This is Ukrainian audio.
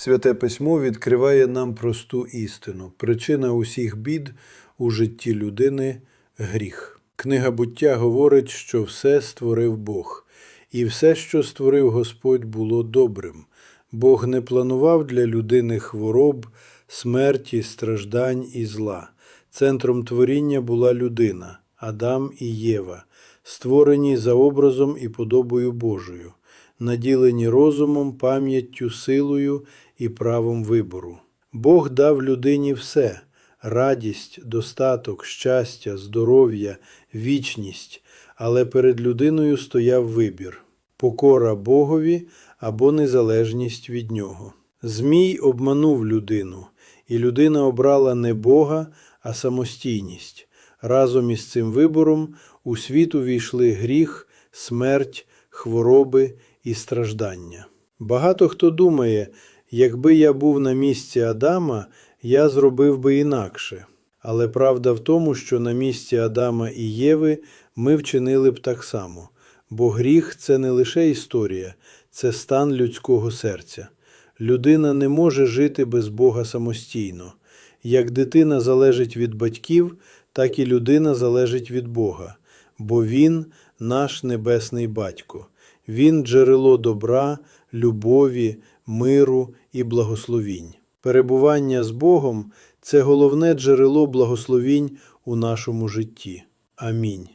Святе письмо відкриває нам просту істину. Причина усіх бід у житті людини гріх. Книга буття говорить, що все створив Бог, і все, що створив Господь, було добрим. Бог не планував для людини хвороб, смерті, страждань і зла. Центром творіння була людина, Адам і Єва, створені за образом і подобою Божою, наділені розумом, пам'яттю, силою і правом вибору. Бог дав людині все радість, достаток, щастя, здоров'я, вічність, але перед людиною стояв вибір покора Богові або незалежність від нього. Змій обманув людину, і людина обрала не Бога, а самостійність. Разом із цим вибором у світ увійшли гріх, смерть, хвороби і страждання. Багато хто думає, якби я був на місці Адама, я зробив би інакше. Але правда в тому, що на місці Адама і Єви ми вчинили б так само, бо гріх це не лише історія, це стан людського серця. Людина не може жити без Бога самостійно. Як дитина залежить від батьків, так і людина залежить від Бога, бо Він наш небесний батько. Він джерело добра, любові, миру і благословінь. Перебування з Богом це головне джерело благословінь у нашому житті. Амінь.